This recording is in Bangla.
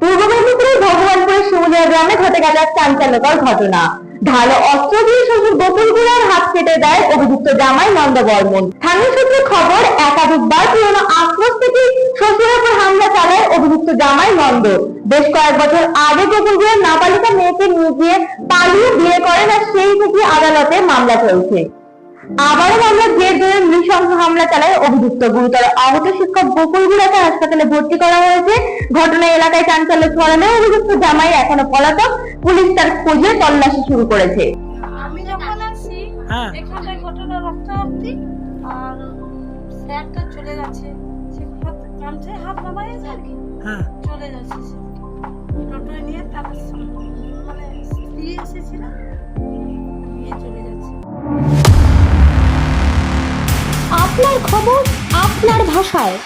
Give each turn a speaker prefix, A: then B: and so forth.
A: পূর্ব মেদিনীপুরের ভগবানপুরের শিমুলিয়া গ্রামে ঘটে গেল চাঞ্চল্যকর ঘটনা। ধারালো অস্ত্র দিয়ে শ্বশুর বকুল গুড়ার হাত কেটে দেয় অভিযুক্ত জামাই নন্দ বর্মন। স্থানীয় সূত্রে খবর, একাধিকবার পুরনো আক্রোশ থেকে শ্বশুরের উপর হামলা চালায় অভিযুক্ত জামাই নন্দ। বেশ কয়েক বছর আগে বকুল গুড়ার নাবালিকা মেয়েকে নিয়ে গিয়ে পালিয়ে বিয়ে করেন আর সেই থেকে আদালতে মামলা চলছে। আবারও মামলা জের ধরে হামলা চালায় অভিযুক্ত। গুরুতর আহত শিক্ষক বকুল গুড়াকে হাসপাতালে ভর্তি করা হয়েছে। ঘটনায় এলাকায় চাঞ্চল্য ছড়ানো অভিযুক্ত জামাই এখনও পলাতক। পুলিশ তার খোঁজে তল্লাশি শুরু করেছে।
B: আমি যখন আসি
C: হ্যাঁ।
B: ঘটনা রক্তারক্তি আর স্যারটা চলে সে হাত আর কি?
C: হ্যাঁ।
B: চলে যাচ্ছে টোটোয় নিয়ে তার মানে স্ত্রী এসেছিল।
D: আপনার খবর আপনার ভাষায়।